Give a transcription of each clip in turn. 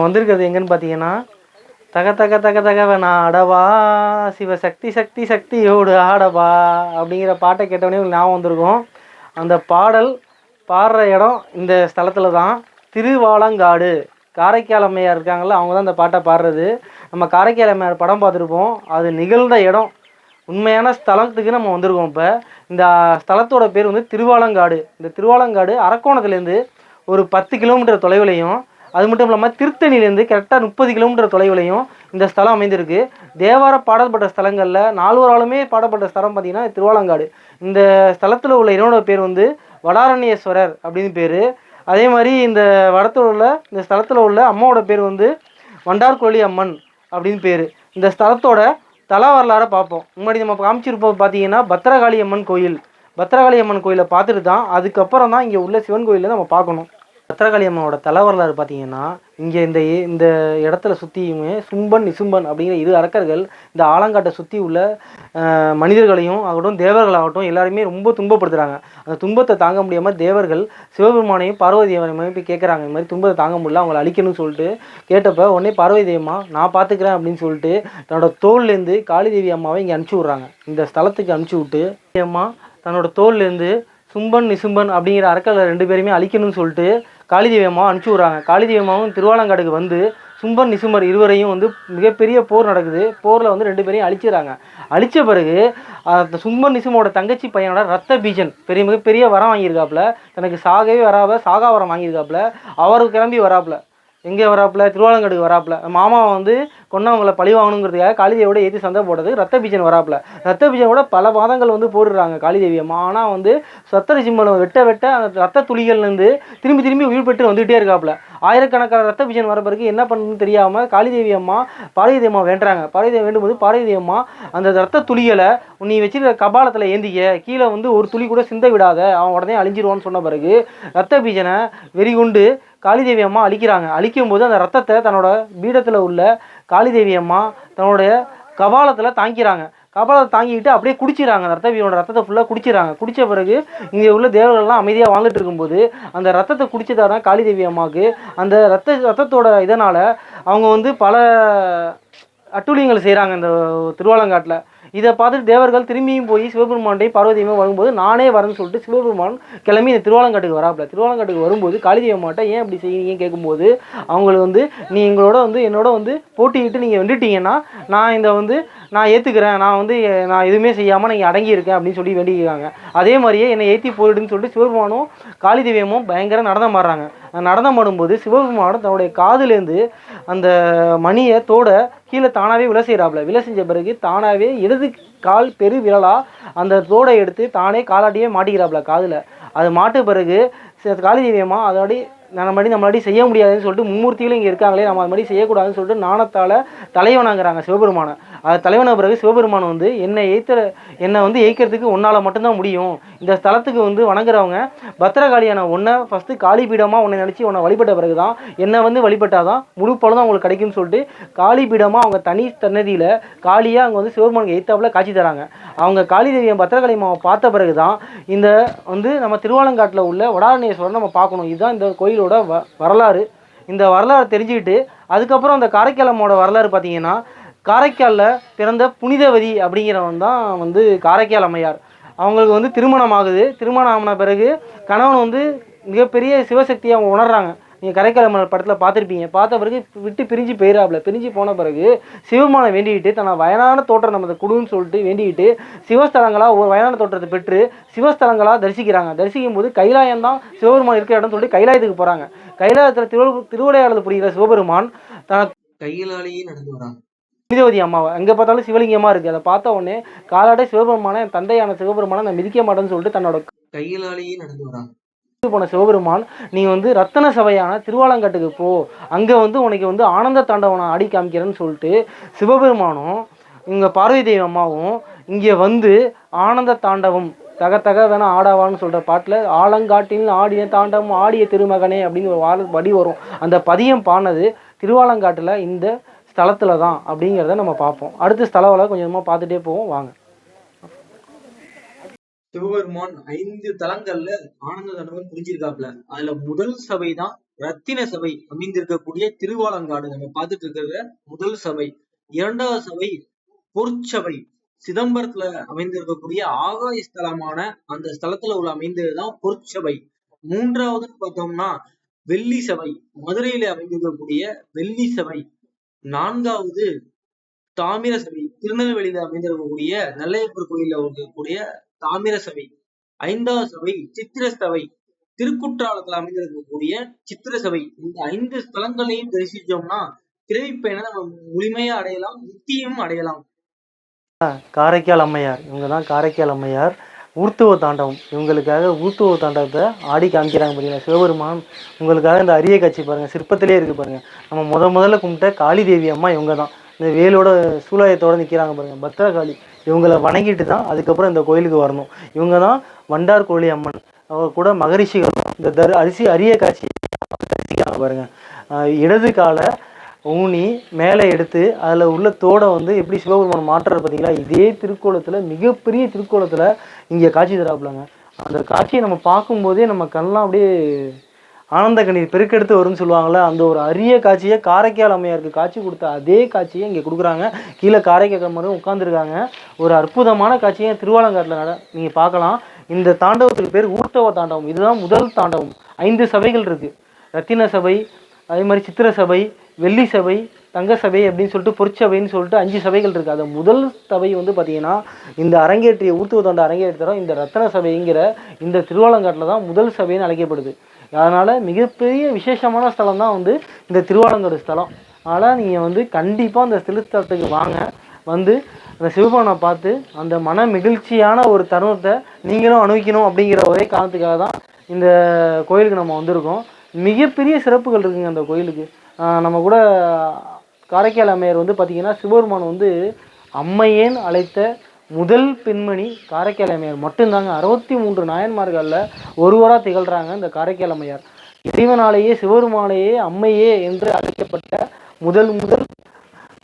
நம்ம வந்திருக்கிறது எங்கன்னு பார்த்தீங்கன்னா தக தக தக தகவ நான் ஆடவா சிவ சக்தி சக்தி சக்தியோடு ஆடவா அப்படிங்கிற பாட்டை கேட்டவொடனே உங்களுக்கு ஞாபகம் வந்திருக்கும். அந்த பாடல் பாடுற இடம் இந்த ஸ்தலத்தில் தான். திருவாலங்காடு. காரைக்கால் அம்மையார் இருக்காங்கல்ல அவங்க தான் அந்த பாட்டை பாடுறது. நம்ம காரைக்கால் அம்மையார் படம் பார்த்துருப்போம். அது நிகழ்ந்த இடம். உண்மையான ஸ்தலத்துக்கு நம்ம வந்திருக்கோம் இப்போ. இந்த ஸ்தலத்தோட பேர் வந்து திருவாலங்காடு. இந்த திருவாலங்காடு அரக்கோணத்துலேருந்து ஒரு பத்து கிலோமீட்டர் தொலைவிலையும் அது மட்டும் இல்லாமல் திருத்தணிலேருந்து கரெக்டாக முப்பது கிலோமீட்டர் தொலைவிலையும் இந்த ஸ்தலம் அமைந்திருக்கு. தேவார பாடப்பட்ட ஸ்தலங்களில் நால்வராலுமே பாடப்பட்ட ஸ்தலம் பார்த்தீங்கன்னா திருவாலங்காடு. இந்த ஸ்தலத்தில் உள்ள இறைவனோட பேர் வந்து வடாரண்யேஸ்வரர் அப்படின்னு பேர். அதே மாதிரி இந்த வடத்தில் உள்ள இந்த ஸ்தலத்தில் உள்ள அம்மாவோட பேர் வந்து வண்டார்கோழி அம்மன் அப்படின்னு பேர். இந்த ஸ்தலத்தோட தல வரலாறை பார்ப்போம். முன்னாடி நம்ம காமிச்சிருப்போம் பார்த்தீங்கன்னா பத்திரகாளி அம்மன் கோயில். பத்திரகாளி அம்மன் கோயிலை பார்த்துட்டு தான் அதுக்கப்புறம் தான் இங்கே உள்ள சிவன் கோயிலில் நம்ம பார்க்கணும். பத்திரகாளி அம்மாவோட தல வரலாறு பார்த்தீங்கன்னா இங்கே இந்த இந்த இடத்துல சுற்றியுமே சும்பன் நிசும்பன் அப்படிங்கிற இரு அரக்கர்கள் இந்த ஆலங்காட்டை சுற்றி உள்ள மனிதர்களையும் ஆகட்டும் தேவர்களாகட்டும் எல்லாருமே ரொம்ப துன்பப்படுத்துகிறாங்க அந்த துன்பத்தை தாங்க முடியாமல் தேவர்கள் சிவபெருமானையும் பார்வதி தேவனையும் போய் கேட்குறாங்க. இந்த மாதிரி துன்பத்தை தாங்க முடியல அவங்கள அழிக்கணும்னு சொல்லிட்டு கேட்டப்ப உடனே பார்வதி தேவம்மா நான் பார்த்துக்கிறேன் அப்படின்னு சொல்லிட்டு தன்னோட தோல்லேருந்து காளிதேவி அம்மாவை இங்கே அனுப்பிச்சி விட்றாங்க. இந்த ஸ்தலத்துக்கு அனுப்பிச்சி விட்டு அம்மா தன்னோட தோல்லேருந்து சும்பன் நிசும்பன் அப்படிங்கிற அரக்கர்களை ரெண்டு பேருமே அழிக்கணும்னு சொல்லிட்டு காளிதேவி அம்மா அனுப்பிச்சி விட்றாங்க. காளிதேவி அம்மாவும் திருவாலங்காடுக்கு வந்து சும்பர் நிசும்பர் இருவரையும் வந்து மிகப்பெரிய போர் நடக்குது. போரில் வந்து ரெண்டு பேரையும் அழிச்சிடுறாங்க. அழிச்ச பிறகு அந்த நிசுமோட தங்கச்சி பையனோட ரத்த பீஜன் பெரிய மிகப்பெரிய வரம் வாங்கியிருக்காப்புல. தனக்கு சாகவே வராம சாகா வரம் வாங்கியிருக்காப்புல. அவருக்கு கிளம்பி வராப்புல. எங்கே வராப்புல? திருவாலங்காடுக்கு வராப்புல. மாமா வந்து கொன்னவங்களை பழி வாங்கணுங்கிறதுக்காக காளிதேவியோட ஏற்றி சண்டை போட்டது. ரத்த பீஜன் வராப்புல. ரத்த பீஜனோட பல மாதங்கள் வந்து போடுறாங்க காளிதேவி ஆனால் வந்து சத்திர சிம்மலம் வெட்ட வெட்ட அந்த ரத்த துளிகள்லேருந்து திரும்பி திரும்பி உயிர் பெற்று வந்துகிட்டே இருக்காப்புல. ஆயிரக்கணக்கான ரத்த பீஜன் வர பிறகு என்ன பண்ணணும்னு தெரியாமல் காளிதேவி அம்மா பார்வதி அம்மா வேண்டுறாங்க. பார்வதி வேண்டும்போது பார்வதி அம்மா அந்த ரத்த துளிகளை நீ வச்சிருக்கிற கபாலத்தில் ஏந்திக்க. கீழே வந்து ஒரு துளி கூட சிந்த விடாத. அவன் உடனே அழிஞ்சிருவான்னு சொன்ன பிறகு ரத்த பீஜனை வெறிகுண்டு காளிதேவி அம்மா அழிக்கிறாங்க. அழிக்கும் போது அந்த ரத்தத்தை தன்னோட பீடத்தில் உள்ள காளிதேவி அம்மா தன்னுடைய கபாலத்தில் தாங்கிறாங்க கபாலத்தை தாங்கிக்கிட்டு அப்படியே குடிச்சிடறாங்க அந்த ரத்த ரத்தத்தை ஃபுல்லாக குடிச்சிடறாங்க குடித்த பிறகு இங்கே உள்ள தேவர்கள்லாம் அமைதியாக வாழ்ந்துட்டு இருக்கும்போது அந்த ரத்தத்தை குடிச்சதான காளிதேவி அம்மாவுக்கு. அந்த ரத்த ரத்தத்தோட இதனால் அவங்க வந்து பல அட்டூழியங்கள் செய்கிறாங்க இந்த திருவாலங்காட்டில். இதை பார்த்துட்டு தேவர்கள் திரும்பியும் போய் சிவபெருமான்டையும் பார்வதியுமே வரும்போது நானே வரேன்னு சொல்லிட்டு சிவபெருமான் கிளம்பி இந்த திருவாலங்காட்டுக்கு வராப்புல. திருவாலங்காட்டுக்கு வரும்போது காளிதேவி அம்மாட்ட ஏன் இப்படி செய்யறீங்கன்னு கேட்கும்போது அவங்களுக்கு வந்து நீ எங்களோட வந்து என்னோட வந்து போட்டியிட்டு நீங்கள் வந்துட்டீங்கன்னா நான் இந்த வந்து நான் ஏற்றுக்கிறேன் நான் வந்து நான் எதுவுமே செய்யாமல் நீங்கள் அடங்கி இருக்கேன் அப்படின்னு சொல்லி வேண்டிக்கிறாங்க அதே மாதிரியே என்னை ஏற்றி போயிடுன்னு சொல்லிட்டு சிவபெருமானும் காளிதேவியமும் பயங்கர நடனம் ஆடுறாங்க. நடனம் ஆடும்போது சிவபெருமானும் தன்னுடைய காதுலேருந்து அந்த மணியை தோட கீழே தானாகவே விலை செய்கிறாப்புல விலை செஞ்ச பிறகு தானாகவே இடது கால் பெரு விரலா அந்த தோடை எடுத்து தானே காலாட்டியே மாட்டிக்கிறாப்புல காதில். அது மாட்ட பிறகு சி- காளிதேவி அம்மா நம்ம மாதிரி நம்மளாடி செய்ய முடியாதுன்னு சொல்லிட்டு மும்மூர்த்திகளும் இங்கே இருக்காங்களே நம்ம அது மாதிரி செய்யக்கூடாதுன்னு சொல்லிட்டு நாணத்தால் தலைவனாங்கிறாங்க சிவபெருமானை. அது தலைவன பிறகு சிவபெருமான் வந்து என்னை ஏற்ற என்னை வந்து ஏய்க்கிறதுக்கு உன்னால் மட்டும்தான் முடியும். இந்த ஸ்தலத்துக்கு வந்து வணங்குறவங்க பத்திரகாளியான ஒன்றை ஃபஸ்ட்டு காளி பீடமாக உன்னை நினச்சி உன்னை வழிபட்ட பிறகு தான் என்னை வந்து வழிபட்டாதான் முழு பலனும் அவங்களுக்கு கிடைக்கும்னு சொல்லிட்டு காளி பீடமாக அவங்க தனி சன்னதியில் காளியாக அங்கே வந்து சிவபெருமானுக்கு எய்த்தாப்புல காட்சி தராங்க. அவங்க காளி தேவியை பத்திரகாளி மாவை பார்த்த பிறகு தான் இந்த வந்து நம்ம திருவாலங்காட்டில் உள்ள வடாரணேஸ்வரன் நம்ம பார்க்கணும். இதுதான் இந்த கோயில் கோயிலோட வ வரலாறு. இந்த வரலாறு தெரிஞ்சுக்கிட்டு அதுக்கப்புறம் அந்த காரைக்கால் வரலாறு பார்த்தீங்கன்னா காரைக்காலில் பிறந்த புனிதவதி அப்படிங்கிறவன் தான் வந்து காரைக்கால் அம்மையார். அவங்களுக்கு வந்து திருமணம் ஆகுது. திருமணம் ஆன பிறகு கணவன் வந்து மிகப்பெரிய சிவசக்தியை அவங்க உணர்றாங்க. நீங்கள் கரைக்கால் அம்மன் படத்தில் பார்த்துருப்பீங்க. பார்த்த பிறகு விட்டு பிரிஞ்சு போயிடாப்புல பிரிஞ்சு போன பிறகு சிவபெருமானை வேண்டிக்கிட்டு தன்னை வயனான தோற்றம் நம்ம கொடுன்னு சொல்லிட்டு வேண்டிக்கிட்டு சிவஸ்தலங்களாக ஒரு வயனான தோற்றத்தை பெற்று சிவஸ்தலங்களாக தரிசிக்கிறாங்க. தரிசிக்கும் போது கைலாயம் தான் சிவபெருமான் இருக்கிற இடம் சொல்லிட்டு கைலாயத்துக்கு போகிறாங்க கைலாயத்தில் திரு திருவிளையாடல் புரிகிற சிவபெருமான் தனக்கு கையிலாலேயே நடந்து வராங்க. புனிதவதி அம்மாவை. எங்கே பார்த்தாலும் சிவலிங்கமாக இருக்குது அதை பார்த்த உடனே காலாடை சிவபெருமான என் தந்தையான சிவபெருமானை நான் மிதிக்க மாட்டேன்னு சொல்லிட்டு தன்னோட கையிலாலேயே நடந்து வராங்க. போன சிவபெருமான் நீ வந்து ரத்தன சபையான திருவாலங்காட்டுக்கு போ. அங்கே வந்து உனக்கு வந்து ஆனந்த தாண்டவனை ஆடி காமிக்கிறேன்னு சொல்லிட்டு சிவபெருமானும் இங்கே பார்வதி தேவி அம்மாவும் இங்கே வந்து ஆனந்த தாண்டவம் தக தக வேணா ஆடாவான்னு சொல்கிற பாட்டில் ஆலங்காட்டில் ஆடிய தாண்டவம் ஆடிய திருமகனே அப்படின்னு ஒரு வாழ வடி வரும். அந்த பதியம் பாடினது திருவாலங்காட்டில் இந்த ஸ்தலத்தில் தான் அப்படிங்கிறத நம்ம பார்ப்போம். அடுத்த ஸ்தலவெல்லாம் கொஞ்சமாக பார்த்துட்டே போவோம். வாங்க. சிவபெருமான் ஐந்து தலங்கள்ல ஆனந்த தண்டவன் புரிஞ்சிருக்காப்ல அதுல முதல் சபை தான் ரத்தின சபை அமைந்திருக்கக்கூடிய திருவாலங்காடு. நம்ம பார்த்துட்டு இருக்கிற முதல் சபை. இரண்டாவது சபை பொற்சபை. சிதம்பரத்துல அமைந்திருக்கக்கூடிய ஆகாய ஸ்தலமான அந்த ஸ்தலத்துல உள்ள அமைந்ததுதான் பொற்சபை. மூன்றாவதுன்னு பார்த்தோம்னா வெள்ளி சபை. மதுரையில அமைந்திருக்கக்கூடிய வெள்ளி சபை. நான்காவது தாமிர சபை. திருநெல்வேலியில அமைந்திருக்கக்கூடிய நெல்லையப்பர் கோயில இருக்கக்கூடிய தாமிர சபை ஐந்தாவது சபை சித்திர சபை திருக்குற்றாலத்துல அமைந்திருக்கக்கூடிய சித்திர சபை. இந்த ஐந்து ஸ்தலங்களையும் தரிசிச்சோம்னா பிறவி பயனை நம்ம முழுமையா அடையலாம் முக்தியும் அடையலாம். காரைக்கால் அம்மையார். இவங்க தான் காரைக்கால் அம்மையார். ஊர்த்துவ தாண்டவம் இவங்களுக்காக ஊர்த்துவ தாண்டவத்தை ஆடி காமிக்கிறாங்க பாருங்க. சிவபெருமான் உங்களுக்காக இந்த அரிய காட்சி பாருங்கள் சிற்பத்திலே இருக்குது பாருங்கள் நம்ம முத முதல்ல கும்பிட்ட காளி தேவி அம்மா இவங்க தான். இந்த வேலோட சூலாயத்தோட நிற்கிறாங்க பாருங்கள் பத்ரகாளி. இவங்களை வணங்கிட்டு தான் அதுக்கப்புறம் இந்த கோயிலுக்கு வரணும். இவங்க தான் வண்டார் கோழி அம்மன். அவங்க கூட மகரிஷிகள் இந்த தர் அரிசி அரிய காட்சி தரிசிக்காங்க பாருங்க. இடது காலை ஊனி மேலே எடுத்து அதில் உள்ள தோடை வந்து எப்படி சிவபெருமான் மாற்றுறது பார்த்தீங்களா இதே திருக்கோலத்தில் மிகப்பெரிய திருக்கோலத்தில் இங்கே காட்சி தராப்புலங்க. அந்த காட்சியை நம்ம பார்க்கும்போதே நம்ம கண்ணெலாம் அப்படியே ஆனந்த கண்ணீர் பெருக்கெடுத்து வரும்னு சொல்லுவாங்கள்ல அந்த ஒரு அரிய காட்சியை காரைக்கால் அம்மையாருக்கு காட்சி கொடுத்த அதே காட்சியை இங்கே கொடுக்குறாங்க. கீழே காரைக்கால் அம்மரும் உட்காந்துருக்காங்க ஒரு அற்புதமான காட்சியை திருவாலங்காட்டில் நட நீங்கள் பார்க்கலாம். இந்த தாண்டவத்துக்கு பேர் ஊர்த்தவ தாண்டவம். இதுதான் முதல் தாண்டவம். ஐந்து சபைகள் இருக்குது ரத்தின சபை அதே மாதிரி சித்திர சபை வெள்ளி சபை தங்க சபை அப்படின்னு சொல்லிட்டு பொற்சபைன்னு சொல்லிட்டு அஞ்சு சபைகள் இருக்குது அது முதல் சபை வந்து பார்த்திங்கன்னா இந்த அரங்கேற்றிய ஊர்த்துவ தாண்ட அரங்கேற்றோம் இந்த ரத்தன சபைங்கிற இந்த திருவாலங்காட்டில் தான் முதல் சபைன்னு அழைக்கப்படுது. அதனால் மிகப்பெரிய விசேஷமான ஸ்தலம் தான் வந்து இந்த திருவாலங்காடு ஸ்தலம். அதனால் நீங்கள் வந்து கண்டிப்பாக அந்த திருத்தலத்துக்கு வாங்க. வந்து அந்த சிவபெருமானை பார்த்து அந்த மன மகிழ்ச்சியான ஒரு தருணத்தை நீங்களும் அனுபவிக்கணும் அப்படிங்கிற ஒரே காரணத்துக்காக தான் இந்த கோயிலுக்கு நம்ம வந்திருக்கோம். மிகப்பெரிய சிறப்புகள் இருக்குங்க அந்த கோயிலுக்கு. நம்ம கூட காரைக்கால் அம்மையார் வந்து பார்த்திங்கன்னா சிவபெருமான் வந்து அம்மையேன் அழைத்த முதல் பெண்மணி காரைக்கால் அம்மையார். மட்டும்தாங்க அறுபத்தி மூன்று நாயன்மார்களில் ஒருவராக திகழ்கிறாங்க இந்த காரைக்கால் அம்மையார். இறைவனாலேயே சிவருமாலேயே அம்மையே என்று அழைக்கப்பட்ட முதல் முதல்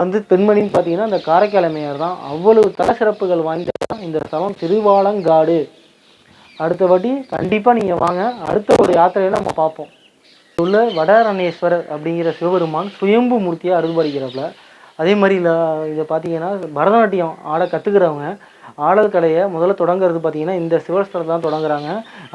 வந்து பெண்மணின்னு பார்த்தீங்கன்னா இந்த காரைக்கால் அம்மையார் தான். அவ்வளவு தல சிறப்புகள் வாய்ந்த இந்த ஸ்தலம் திருவாலங்காடு. அடுத்த வாட்டி கண்டிப்பாக நீங்கள் வாங்க. அடுத்த ஒரு யாத்திரையில நம்ம பார்ப்போம். உள்ள வடரணேஸ்வரர் அப்படிங்கிற சிவபெருமான் சுயம்பு மூர்த்தியாக அருள்பாலிக்கிறப்பல அதே மாதிரி இதை பார்த்தீங்கன்னா பரதநாட்டியம் ஆட கற்றுக்கிறவங்க ஆடல் கலையை முதல்ல தொடங்குறது பார்த்தீங்கன்னா இந்த சிவஸ்தலத்தில் தான் தொடங்குறாங்க.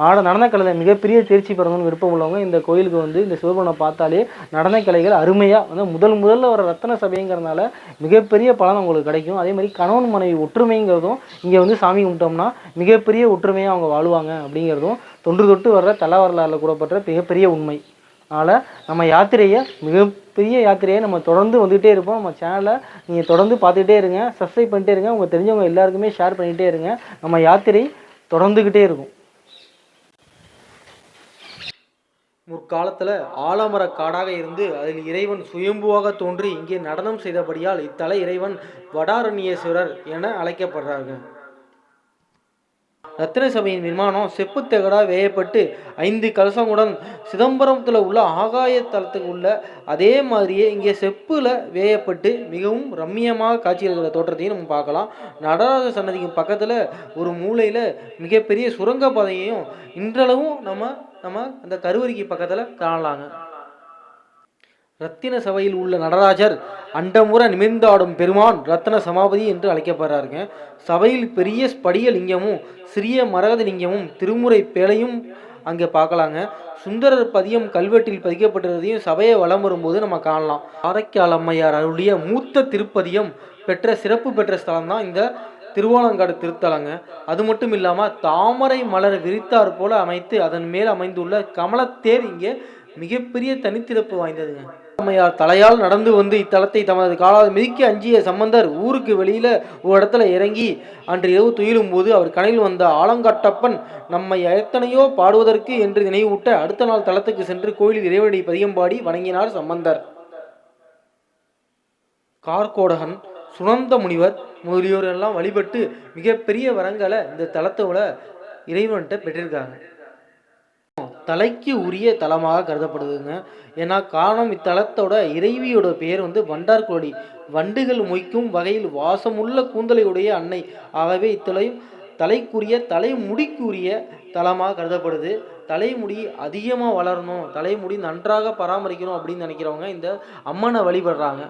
ஆட நடனக்கலையில் மிகப்பெரிய தேர்ச்சி பெறணும்னு விருப்பம் உள்ளவங்க இந்த கோயிலுக்கு வந்து இந்த சிவபுரனை பார்த்தாலே நடனக்கலைகள் அருமையாக வந்து முதல் முதல்ல ஒரு ரத்தன சபைங்கிறதுனால மிகப்பெரிய பலன் அவங்களுக்கு கிடைக்கும். அதே மாதிரி கணவன் மனைவி ஒற்றுமைங்கிறதும் இங்கே வந்து சாமி கும்பிட்டோம்னா மிகப்பெரிய ஒற்றுமையாக அவங்க வாழ்வாங்க அப்படிங்கிறதும் தொன்று தொட்டு வர்ற தலை வரலாறுல கூடப்பட்ட மிகப்பெரிய உண்மை. அதனால் நம்ம யாத்திரையை மிக பெரிய யாத்திரையை நம்ம தொடர்ந்து வந்துகிட்டே இருப்போம். நம்ம சேனலை நீங்கள் தொடர்ந்து பார்த்துக்கிட்டே இருங்க. சப்ஸ்கிரைப் பண்ணிட்டே இருங்க. உங்கள் தெரிஞ்சவங்க எல்லாருக்குமே ஷேர் பண்ணிகிட்டே இருங்க. நம்ம யாத்திரை தொடர்ந்துக்கிட்டே இருக்கும். முற்காலத்தில் ஆலமர காடாக இருந்து அதில் இறைவன் சுயம்புவாக தோன்றி இங்கே நடனம் செய்தபடியால் இத்தல இறைவன் வடாரண்யேஸ்வரர் என அழைக்கப்படுறாங்க ரத்தின சபையின் விமானம் செப்புத்தகடா வேயப்பட்டு ஐந்து கலசங்களுடன் சிதம்பரத்தில் உள்ள ஆகாய தளத்துக்கு உள்ள அதே மாதிரியே இங்கே செப்புல வேயப்பட்டு மிகவும் ரம்மியமாக காட்சியளிக்கிற தோற்றத்தையும் நம்ம பார்க்கலாம். நடராஜ சன்னதிக்கு பக்கத்தில் ஒரு மூலையில் மிகப்பெரிய சுரங்க பாதையையும் இன்றளவும் நம்ம நம்ம அந்த கருவறைக்கு பக்கத்தில் காணலாங்க. ரத்தின சபையில் உள்ள நடராஜர் அண்டமுற நிமிர்ந்தாடும் பெருமான் ரத்ன சமாபதி என்று அழைக்கப்படுறாருங்க. சபையில் பெரிய ஸ்படிக லிங்கமும் சிறிய மரகத லிங்கமும் திருமுறை பேழையும் அங்கே பார்க்கலாங்க. சுந்தரர் பதியம் கல்வெட்டில் பதிக்கப்பட்டிருந்ததையும் சபையை வலம் வரும்போது நம்ம காணலாம். காரைக்கால் அம்மையார் அருளிய மூத்த திருப்பதியம் பெற்ற சிறப்பு பெற்ற ஸ்தலம் தான் இந்த திருவாலங்காடு திருத்தலங்க. அது மட்டும் இல்லாமல் தாமரை மலர் விரித்தார் போல அமைத்து அதன் மேல் அமைந்துள்ள கமலத்தேர் இங்கே மிகப்பெரிய தனித்திறப்பு வாய்ந்ததுங்க. அம்மையார் தலையால் நடந்து வந்து இத்தலத்தை தமது காலால் மிதிக்க அஞ்சிய சம்பந்தர் ஊருக்கு வெளியில ஒரு இடத்துல இறங்கி அன்று இரவு துயிலும் போது அவர் கனையில் வந்த ஆலங்காட்டப்பன் நம்மை எத்தனையோ பாடுவதற்கு என்று நினைவூட்ட அடுத்த நாள் தலத்துக்கு சென்று கோயிலில் இறைவனை பதியம் பாடி வணங்கினார் சம்பந்தர். கார்கோடகன் சுனந்த முனிவர் முதலியோர் எல்லாம் வழிபட்டு மிகப்பெரிய வரங்களை இந்த தலத்தோட இறைவன்கிட்ட பெற்றிருக்காங்க. தலைக்கு உரிய தலமாக கருதப்படுதுங்க. ஏன்னா காரணம் இத்தலத்தோட இறைவியோட பெயர் வந்து வண்டார்கோடி வண்டுகள் மொய்க்கும் வகையில் வாசமுள்ள கூந்தலையுடைய அன்னை. ஆகவே இத்தலையும் தலைக்குரிய தலைமுடிக்குரிய தலமாக கருதப்படுது. தலைமுடி அதிகமாக வளரணும் தலைமுடி நன்றாக பராமரிக்கணும் அப்படின்னு நினைக்கிறவங்க இந்த அம்மனை வழிபடுறாங்க.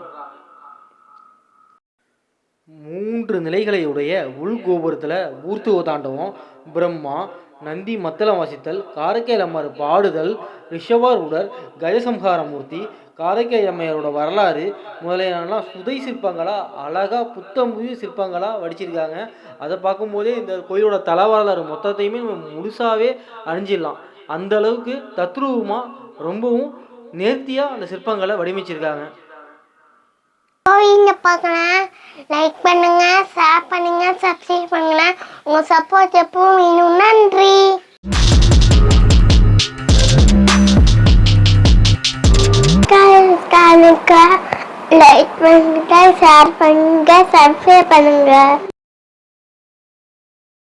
மூன்று நிலைகளையுடைய உள்கோபுரத்தில் ஊர்த்துவ தாண்டவம் பிரம்மா நந்தி மத்தளம் வாசித்தல் காரைக்கால் அம்மார் பாடுதல் கஜசம்ஹார கஜசம்ஹாரமூர்த்தி காரைக்கால் அம்மையாரோட வரலாறு முதலியனலாம் சுதை சிற்பங்களாக அழகாக புத்தம் புதிய சிற்பங்களாக வடிச்சிருக்காங்க. அதை பார்க்கும்போதே இந்த கோயிலோட தல வரலாறு மொத்தத்தையுமே நம்ம முழுசாகவே அணிஞ்சிடலாம் அந்த அளவுக்கு தத்ரூபமாக ரொம்பவும் நேர்த்தியாக அந்த சிற்பங்களை வடிவமைச்சிருக்காங்க. கோவிங்க பார்க்கலாம் லைக் பண்ணுங்க ஷேர் பண்ணுங்க சப்ஸ்கிரைப் பண்ணுங்க. உங்க சப்போர்ட் எப்பவும் வேணும். நன்றி. லைக் பண்ணுங்க ஷேர் பண்ணுங்க சப்ஸ்கிரைப் பண்ணுங்க.